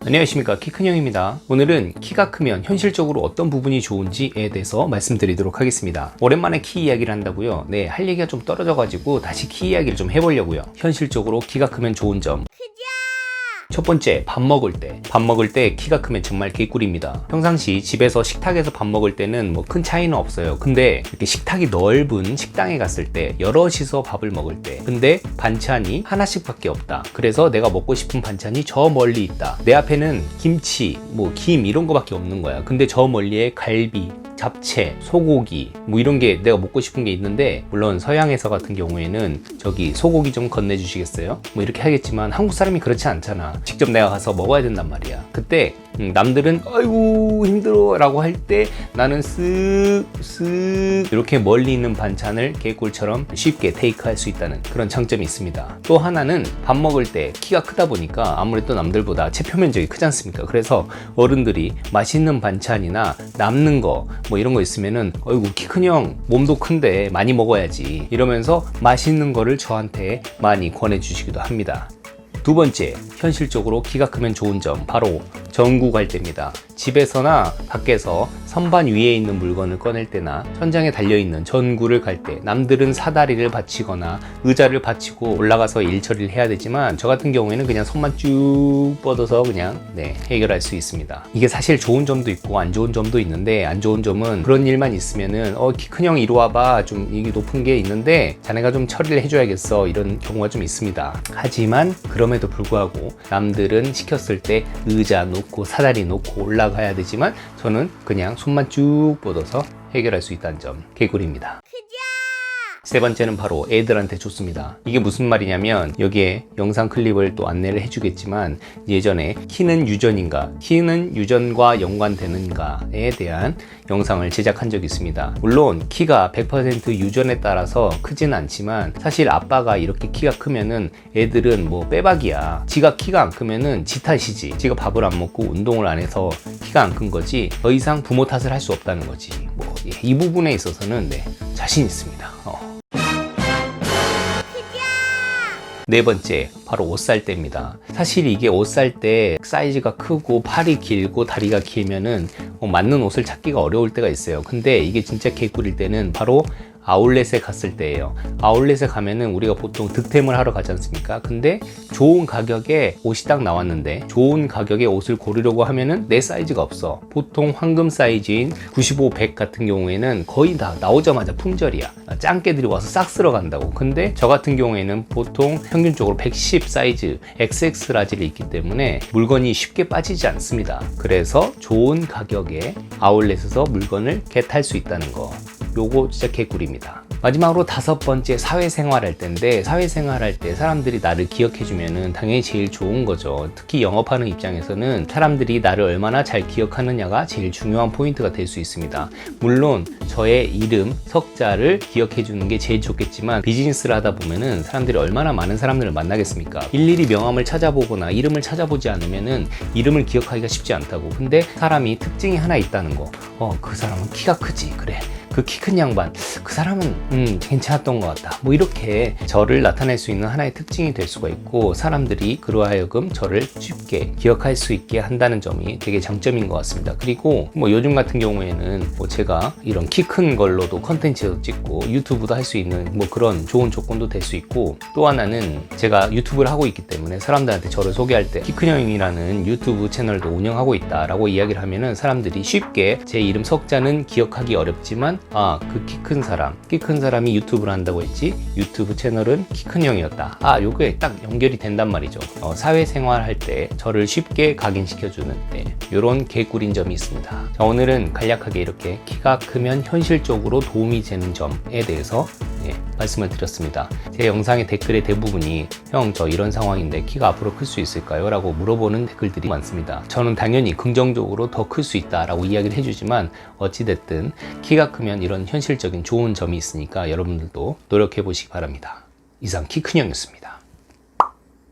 안녕하십니까. 키큰형입니다. 오늘은 키가 크면 현실적으로 어떤 부분이 좋은지에 대해서 말씀드리도록 하겠습니다. 오랜만에 키 이야기를 한다고요? 네할 얘기가 좀 떨어져 가지고 다시 키 이야기를 좀 해보려고요. 현실적으로 키가 크면 좋은 점 첫 번째, 밥 먹을 때. 밥 먹을 때 키가 크면 정말 개꿀입니다. 평상시 집에서 식탁에서 밥 먹을 때는 뭐 큰 차이는 없어요. 근데 이렇게 식탁이 넓은 식당에 갔을 때, 여럿이서 밥을 먹을 때, 근데 반찬이 하나씩밖에 없다. 그래서 내가 먹고 싶은 반찬이 저 멀리 있다. 내 앞에는 김치, 뭐 김 이런 거밖에 없는 거야. 근데 저 멀리에 갈비, 잡채, 소고기 뭐 이런 게 내가 먹고 싶은 게 있는데 물론 서양에서 같은 경우에는 저기 소고기 좀 건네주시겠어요? 뭐 이렇게 하겠지만 한국 사람이 그렇지 않잖아. 직접 내가 가서 먹어야 된단 말이야. 그때 음, 남들은 아이고 힘들어 라고 할 때 나는 쓱쓱 이렇게 멀리 있는 반찬을 개꿀처럼 쉽게 테이크할 수 있다는 그런 장점이 있습니다. 또 하나는 밥 먹을 때 키가 크다 보니까 아무래도 남들보다 체표 면적이 크지 않습니까? 그래서 어른들이 맛있는 반찬이나 남는 거 뭐 이런 거 있으면은 어이구 키큰 형 몸도 큰데 많이 먹어야지 이러면서 맛있는 거를 저한테 많이 권해 주시기도 합니다. 두 번째, 현실적으로 키가 크면 좋은 점, 바로 전구 갈 때입니다. 집에서나 밖에서 선반 위에 있는 물건을 꺼낼 때나 천장에 달려있는 전구를 갈 때 남들은 사다리를 받치거나 의자를 받치고 올라가서 일 처리를 해야 되지만 저 같은 경우에는 그냥 손만 쭉 뻗어서 그냥 네, 해결할 수 있습니다. 이게 사실 좋은 점도 있고 안 좋은 점도 있는데 안 좋은 점은 그런 일만 있으면은 어 키 큰 형 이리 와봐 좀 이게 높은 게 있는데 자네가 좀 처리를 해줘야겠어 이런 경우가 좀 있습니다. 하지만 그럼에도 불구하고 남들은 시켰을 때 의자 놓고 사다리 놓고 올라가야 되지만 저는 그냥 손만 쭉 뻗어서 해결할 수 있다는 점 개꿀입니다. 세 번째는 바로 애들한테 좋습니다. 이게 무슨 말이냐면 여기에 영상 클립을 또 안내를 해주겠지만 예전에 키는 유전인가, 키는 유전과 연관되는가에 대한 영상을 제작한 적이 있습니다. 물론 키가 100% 유전에 따라서 크진 않지만 사실 아빠가 이렇게 키가 크면은 애들은 뭐 빼박이야. 지가 키가 안 크면은 지 탓이지. 지가 밥을 안 먹고 운동을 안 해서 키가 안 큰 거지. 더 이상 부모 탓을 할 수 없다는 거지. 뭐 이 부분에 있어서는 네, 자신 있습니다. 네 번째, 바로 옷 살 때입니다. 사실 이게 옷 살 때 사이즈가 크고 팔이 길고 다리가 길면은 어, 맞는 옷을 찾기가 어려울 때가 있어요. 근데 이게 진짜 개꿀일 때는 바로 아울렛에 갔을 때예요. 아울렛에 가면은 우리가 보통 득템을 하러 가지 않습니까? 근데 좋은 가격에 옷이 딱 나왔는데 좋은 가격에 옷을 고르려고 하면은 내 사이즈가 없어. 보통 황금 사이즈인 95, 100 같은 경우에는 거의 다 나오자마자 품절이야. 짱깨들이 와서 싹 쓸어 간다고. 근데 저 같은 경우에는 보통 평균적으로 110 사이즈 XX 라지를 있기 때문에 물건이 쉽게 빠지지 않습니다. 그래서 좋은 가격에 아울렛에서 물건을 겟할 수 있다는 거. 요거 진짜 개꿀입니다. 마지막으로 다섯 번째 사회생활 할 때인데 사회생활 할 때 사람들이 나를 기억해 주면은 당연히 제일 좋은 거죠. 특히 영업하는 입장에서는 사람들이 나를 얼마나 잘 기억하느냐가 제일 중요한 포인트가 될 수 있습니다. 물론 저의 이름, 석자를 기억해 주는 게 제일 좋겠지만 비즈니스를 하다 보면은 사람들이 얼마나 많은 사람들을 만나겠습니까? 일일이 명함을 찾아보거나 이름을 찾아보지 않으면은 이름을 기억하기가 쉽지 않다고. 근데 사람이 특징이 하나 있다는 거. 어, 그 사람은 키가 크지. 그래. 그 키 큰 양반 그 사람은 음 괜찮았던 것 같다. 뭐 이렇게 저를 나타낼 수 있는 하나의 특징이 될 수가 있고 사람들이 그러하여금 저를 쉽게 기억할 수 있게 한다는 점이 되게 장점인 것 같습니다. 그리고 뭐 요즘 같은 경우에는 뭐 제가 이런 키 큰 걸로도 컨텐츠도 찍고 유튜브도 할 수 있는 뭐 그런 좋은 조건도 될 수 있고 또 하나는 제가 유튜브를 하고 있기 때문에 사람들한테 저를 소개할 때 키큰 형이라는 유튜브 채널도 운영하고 있다라고 이야기를 하면은 사람들이 쉽게 제 이름 석자는 기억하기 어렵지만 아, 그 키 큰 사람. 키 큰 사람이 유튜브를 한다고 했지? 유튜브 채널은 키 큰 형이었다. 아, 요게 딱 연결이 된단 말이죠. 어, 사회생활 할 때 저를 쉽게 각인시켜주는 때, 요런 개꿀인 점이 있습니다. 자, 오늘은 간략하게 이렇게 키가 크면 현실적으로 도움이 되는 점에 대해서 예, 말씀을 드렸습니다. 제 영상의 댓글의 대부분이 형, 저 이런 상황인데 키가 앞으로 클 수 있을까요? 라고 물어보는 댓글들이 많습니다. 저는 당연히 긍정적으로 더 클 수 있다 라고 이야기를 해주지만 어찌됐든 키가 크면 이런 현실적인 좋은 점이 있으니까 여러분들도 노력해 보시기 바랍니다. 이상 키큰 형이었습니다.